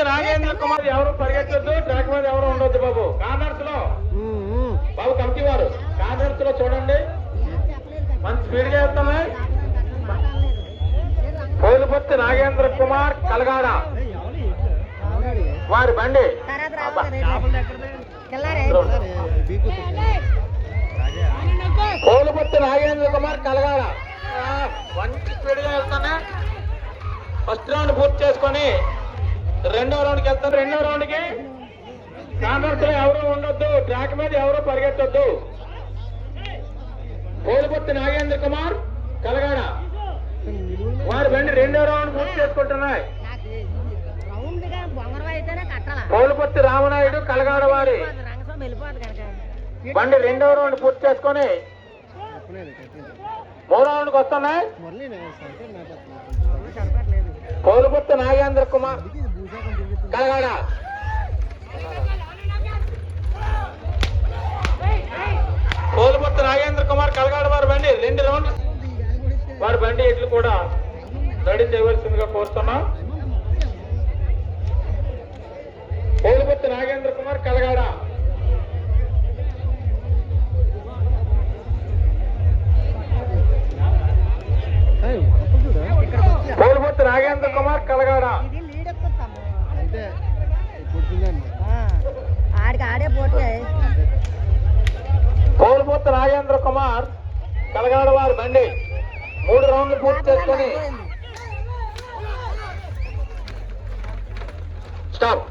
లేకపోతే నాగేంద్ర కుమార్ ఎవరు పరిగెత్తద్దు? ట్రాక్ మీద ఎవరు ఉండొద్దు బాబు. కాదర్స్లో బాబు కమిటీ వారు. కాదర్స్లో చూడండి. మంచి స్పీడ్గా వెళ్తున్నాయి కోలుపత్తి నాగేంద్ర కుమార్ కలగాడ. వారి బండి. కోలుపత్తి నాగేంద్ర కుమార్ కలగాడ. మంచి స్పీడ్గా వెళ్తున్నాయి ఫస్ట్ రౌండ్ పూర్తి చేసుకొని రెండో రౌండ్కి వెళ్తాను. రెండో రౌండ్కి లో ఎవరు ఉండొద్దు ట్రాక్ మీద ఎవరు పరిగెత్తొద్దు. పోలుపత్తి నాగేంద్ర కుమార్ కలగాడ. వారి బండి రెండో రౌండ్ పూర్తి చేసుకుంటున్నాయి. పోలుపత్తి రామనాయుడు కలగాడ వారి. బండి రెండో రౌండ్ పూర్తి చేసుకొని మూడో రౌండ్కి వస్తున్నాయి. నాగేంద్ర కోలుబొత్త కలగాడ నాగేంద్ర కుమార్ కలగాడ వారి బండి రెండు రౌండ్. వారి బండి ఇట్లు కూడా రెడీ చేయవలసిందిగా కోరుతున్నాం. కోలుబొత్త నాగేంద్ర కుమార్ కలగాడ. కోలుబొత్త నాగేంద్ర కుమార్ కలగాడ. పోలుపత్తి నాగేంద్ర కుమార్ కలగాడ వారి బండి. మూడు రౌండ్లు పూర్తి చేసుకొని. స్టాప్.